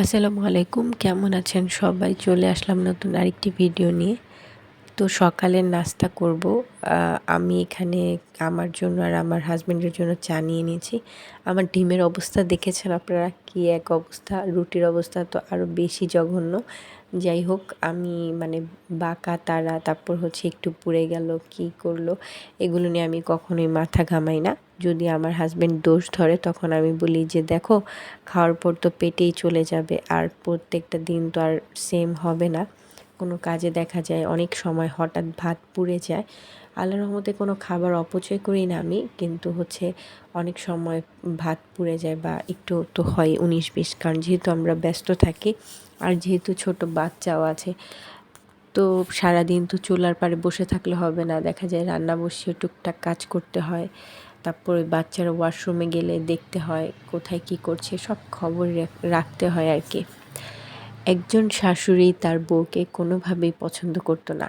আসসালামু আলাইকুম কেমন আছেন সবাই? চলে আসলাম নতুন আরেকটি ভিডিও নিয়ে। তো সকালের নাস্তা করব। আমি এখানে আমার জন্য আর আমার হাজব্যান্ডের জন্য চা নিয়ে নিয়েছি। আমার ডিমের অবস্থা দেখেছেন আপনারা? কি এক অবস্থা? রুটির অবস্থা তো আরও বেশি জঘন্য। যাই হোক, আমি মানে বাঁকা তারা তারপর হচ্ছে একটু পুড়ে গেল, কি করল? এগুলো নিয়ে আমি কখনোই মাথা ঘামাই না। যদি আমার হাজব্যান্ড দোষ ধরে, তখন আমি বলি যে, দেখো, খাওয়ার পর তো পেটেই চলে যাবে, আর প্রত্যেকটা দিন তো আর সেম হবে না। কোনো কাজে দেখা যায়, অনেক সময় হঠাৎ ভাত পুড়ে যায়। আল্লাহ রহমতে কোনো খাবার অপচয় করি না আমি, কিন্তু হচ্ছে অনেক সময় ভাত পুড়ে যায় বা একটু তো হয় উনিশ বিশ, কারণ যেহেতু আমরা ব্যস্ত থাকি আর যেহেতু ছোট বাচ্চাও আছে, তো সারাদিন তো চুলার পারে বসে থাকলে হবে না। দেখা যায় রান্না বসিয়ে টুকটাক কাজ করতে হয়, তারপরে বাচ্চারা ওয়াশরুমে গেলে দেখতে হয় কোথায় কি করছে, সব খবর রাখতে হয় আর কি। একজন শাশুড়ি তার বউকে কোনোভাবেই পছন্দ করতো না।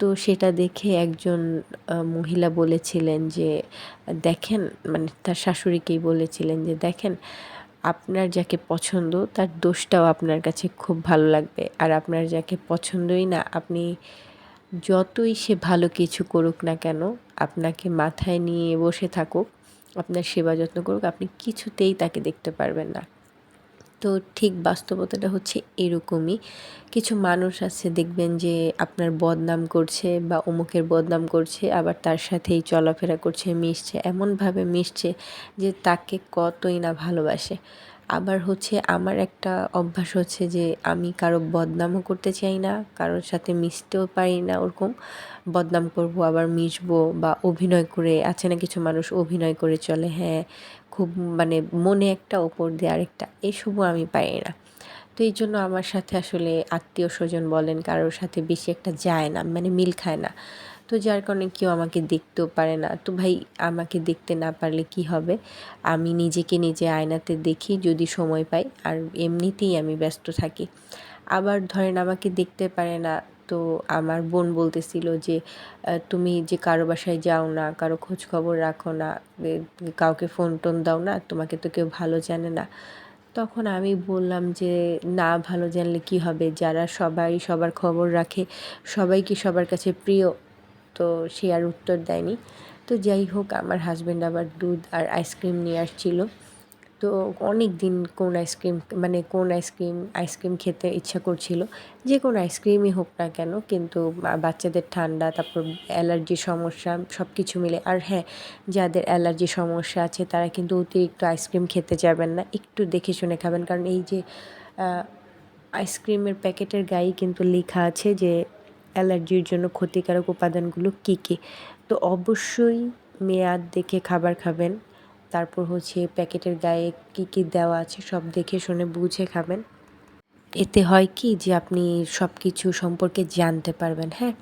তো সেটা দেখে একজন মহিলা বলেছিলেন যে, দেখেন মানে তার শাশুড়িকেই বলেছিলেন যে, দেখেন, আপনার যাকে পছন্দ, তার দোষটাও আপনার কাছে খুব ভালো লাগবে। আর আপনার যাকে পছন্দই না, আপনি যতই সে ভালো কিছু করুক না কেন, আপনাকে মাথায় নিয়ে বসে থাকুক, আপনার সেবা যত্ন করুক, আপনি কিছুতেই তাকে দেখতে পারবেন না। তো ঠিক বাস্তবতাটা হচ্ছে এরকমই। কিছু মানুষ আছে দেখবেন যে আপনার বদনাম করছে বা অমুকের বদনাম করছে, আবার তার সাথেই চলাফেরা করছে, মিশছে, এমনভাবে মিশছে যে তাকে কতই না ভালোবাসে। আবার হচ্ছে আমার একটা অভ্যাস হচ্ছে যে আমি কারও বদনামও করতে চাই না, কারোর সাথে মিশতেও পারি না ওরকম। বদনাম করব, আবার মিশবো বা অভিনয় করে, আছে না কিছু মানুষ অভিনয় করে চলে হ্যাঁ খুব মানে মনে একটা ওপর দিয়ে আরেকটা, এসবও আমি পাই না। তো এই জন্য আমার সাথে আসলে আত্মীয় স্বজন বলেন, কারোর সাথে বেশি একটা যায় না মানে মিল খায় না। তো যার কারণে কেউ আমাকে দেখতেও পারে না। তো ভাই, আমাকে দেখতে না পারলে কি হবে? আমি নিজেকে নিজে আয়নাতে দেখি যদি সময় পাই, আর এমনিতেই আমি ব্যস্ত থাকি। আবার ধরেন আমাকে দেখতে পারে না তো আমার বোন বলতেছিল যে তুমি যে কারও বাসায় যাও না, কারও খোঁজ খবর রাখো না কাউকে ফোন টোন দাও না, তোমাকে তো কেউ ভালো জানে না। তখন আমি বললাম যে, না, ভালো জানলে কি হবে? যারা সবাই সবার খবর রাখে, সবাই কি সবার কাছে প্রিয়? তো সে আর উত্তর দেয়নি। তো যাই হোক, আমার হাজব্যান্ড আবার দুধ আর আইসক্রিম নিয়ে আসছিল। তো অনেক দিন কোন আইসক্রিম মানে কোন আইসক্রিম আইসক্রিম খেতে ইচ্ছা করছিল। যে কোনো আইসক্রিমই হোক না কেন, কিন্তু বাচ্চাদের ঠান্ডা, তারপর অ্যালার্জির সমস্যা সব কিছু মিলে। আর হ্যাঁ যাদের অ্যালার্জি সমস্যা আছে, তারা কিন্তু অতিরিক্ত আইসক্রিম খেতে যাবেন না। একটু দেখে শুনে খাবেন। কারণ এই যে আইসক্রিমের প্যাকেটের গায়ে কিন্তু লেখা আছে যে, অ্যালার্জির জন্য ক্ষতিকারক উপাদানগুলো কী কী? তো অবশ্যই মেয়াদ দেখে খাবার খাবেন। তারপর হচ্ছে প্যাকেটের গায়ে কী কী দেওয়া আছে সব দেখে শুনে বুঝে খাবেন। এতে হয় কি যে আপনি সব কিছু সম্পর্কে জানতে পারবেন হ্যাঁ?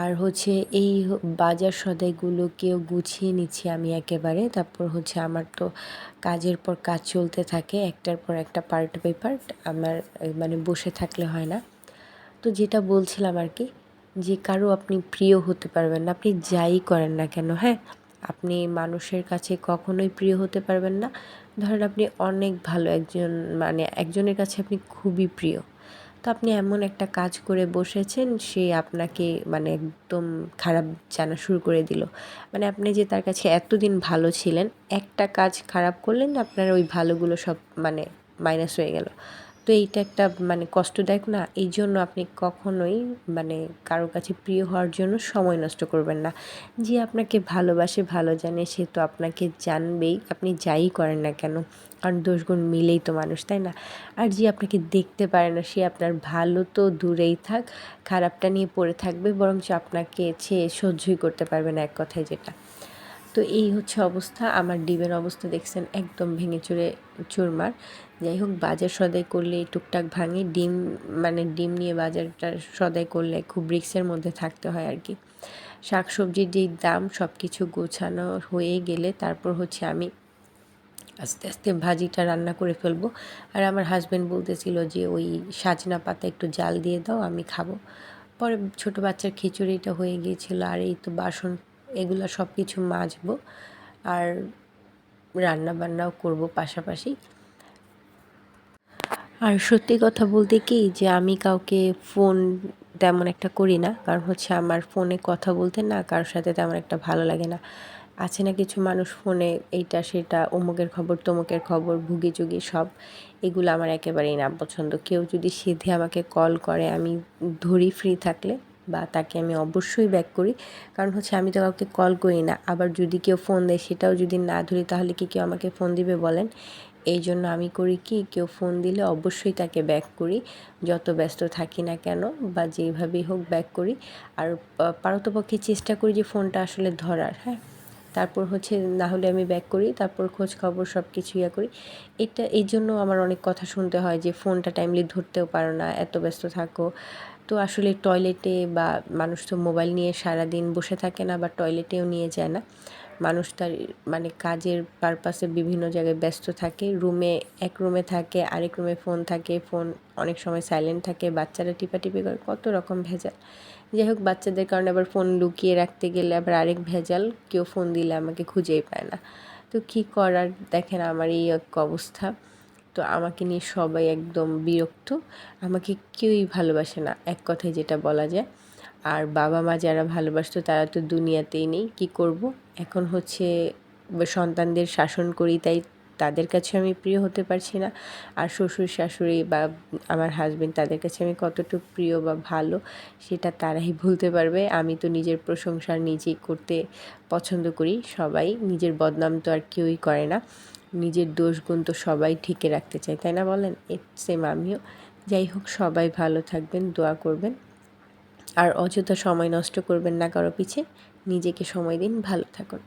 আর হচ্ছে এই বাজার সদাইগুলোকেও গুছিয়ে নিচ্ছি আমি একেবারে। তারপর হচ্ছে আমার তো কাজের পর কাজ চলতে থাকে, একটার পর একটা পার্ট বাই পার্ট আমার মানে বসে থাকলে হয় না। তো যেটা বলছিলাম আর কি, যে কারও আপনি প্রিয় হতে পারবেন না, আপনি যাই করেন না কেন হ্যাঁ? আপনি মানুষের কাছে কখনোই প্রিয় হতে পারবেন না। ধরেন আপনি অনেক ভালো একজন মানে একজনের কাছে আপনি খুবই প্রিয়। তো আপনি এমন একটা কাজ করে বসেছেন, সে আপনাকে মানে একদম খারাপ জানা শুরু করে দিল। মানে আপনি যে তার কাছে এতদিন ভালো ছিলেন, একটা কাজ খারাপ করলেন, আপনার ওই ভালোগুলো সব মানে মাইনাস হয়ে গেল। তো এইটা একটা মানে কষ্টদায়ক না। এই জন্য আপনি কখনোই মানে কারও কাছে প্রিয় হওয়ার জন্য সময় নষ্ট করবেন না। যে আপনাকে ভালোবাসে ভালো জানে, সে তো আপনাকে জানবেই। আপনি যাই করেন না কেন কারণ দোষগুণ মিলেই তো মানুষ, তাই না? আর যে আপনাকে দেখতে পারে না, সে আপনার ভালো তো দূরেই থাক, খারাপটা নিয়ে পড়ে থাকবে, বরঞ্চ আপনাকে সে সহ্যই করতে পারবে না এক কথায় যেটা। তো এই হচ্ছে অবস্থা। আমার ডিমের অবস্থা দেখছেন একদম ভেঙে চুরে, চুরমার। যাই হোক, বাজার সদাই করলে টুকটাক ভাঙে। ডিম মানে ডিম নিয়ে বাজারটা সদাই করলে খুব রিক্সের মধ্যে থাকতে হয় আর কি। শাক সবজির যেই দাম সব কিছু গোছানো হয়ে গেলে তারপর হচ্ছে আমি আস্তে আস্তে ভাজিটা রান্না করে ফেলব। আর আমার হাজব্যান্ড বলতেছিল যে, ওই সাজনা পাতা একটু জাল দিয়ে দাও, আমি খাব। পরে ছোট বাচ্চার খিচুড়িটা হয়ে গিয়েছিল। আর এই তো বাসন এগুলো সব কিছু মাজবো আর রান্না বান্নাও করব পাশাপাশি। আর সত্যি কথা বলতে কি, যে আমি কাউকে ফোন তেমন একটা করি না, কারণ হচ্ছে আমার ফোনে কথা বলতে না কারোর সাথে তেমন একটা ভালো লাগে না। আছে না কিছু মানুষ ফোনে এইটা সেটা, অমুকের খবর, তমুকের খবর ভুগি চুগি সব, এগুলো আমার একেবারেই না পছন্দ। কেউ যদি সিধে আমাকে কল করে, আমি ধরি ফ্রি থাকলে বা তাকে আমি অবশ্যই ব্যাক করি। কারণ হচ্ছে আমি তো কাউকে কল করি না। আবার যদি কেউ ফোন দেয়, সেটাও যদি না ধরি, তাহলে কি কেউ আমাকে ফোন দিবে বলেন? এই জন্য আমি করি কি, কেউ ফোন দিলে অবশ্যই তাকে ব্যাক করি। যত ব্যস্ত থাকি না কেন, বা যেভাবেই হোক ব্যাক করি। আর পারতপক্ষে চেষ্টা করি যে ফোনটা আসলে ধরার হ্যাঁ? তারপর হচ্ছে না হলে আমি ব্যাক করি, তারপর খোঁজ খবর সব কিছু ইয়া করি। এটা, এই জন্য আমার অনেক কথা শুনতে হয় যে ফোনটা টাইমলি ধরতেও পারো না, এত ব্যস্ত থাকো। তো আসলে টয়লেটে বা মানুষ তো মোবাইল নিয়ে সারা দিন বসে থাকে না বা টয়লেটেও নিয়ে যায় না। মানুষ তার মানে কাজের পারপাসে বিভিন্ন জায়গায় ব্যস্ত থাকে। রুমে এক রুমে থাকে, আরেক রুমে ফোন থাকে। ফোন অনেক সময় সাইলেন্ট থাকে। বাচ্চারা টিপাটিপি করে, কত রকম ভেজাল। যাই হোক, বাচ্চাদের কারণে আবার ফোন লুকিয়ে রাখতে গেলে আবার আরেক ভেজাল। কেউ ফোন দিলে আমাকে খুঁজেই পায় না। তো কী করার দেখেন আমার এই এক অবস্থা। তো আমাকে নিয়ে সবাই একদম বিরক্ত। আমাকে কেউই ভালোবাসে না, এক কথায় যেটা বলা যায়। আর বাবা মা যারা ভালোবাসতো তারা তো দুনিয়াতেই নেই, কি করব? এখন হচ্ছে সন্তানদের শাসন করি, তাই তাদের কাছে আমি প্রিয় হতে পারছি না। আর শ্বশুর শাশুড়ি বা আমার হাজবেন্ড তাদের কাছে আমি কতটুকু প্রিয় বা ভালো সেটা তারাই বলতে পারবে। আমি তো নিজের প্রশংসা নিজেই করতে পছন্দ করি, সবাই নিজের বদনাম তো আর কেউই করে না। নিজের দোষগুণ তো সবাই ঠিকে রাখতে চায়, তাই না বলেন? সেম আমিও। যাই হোক, সবাই ভালো থাকবেন, দোয়া করবেন। আর অযথা সময় নষ্ট করবেন না কারও পিছে। নিজেকে সময় দিন ভালো থাকুন।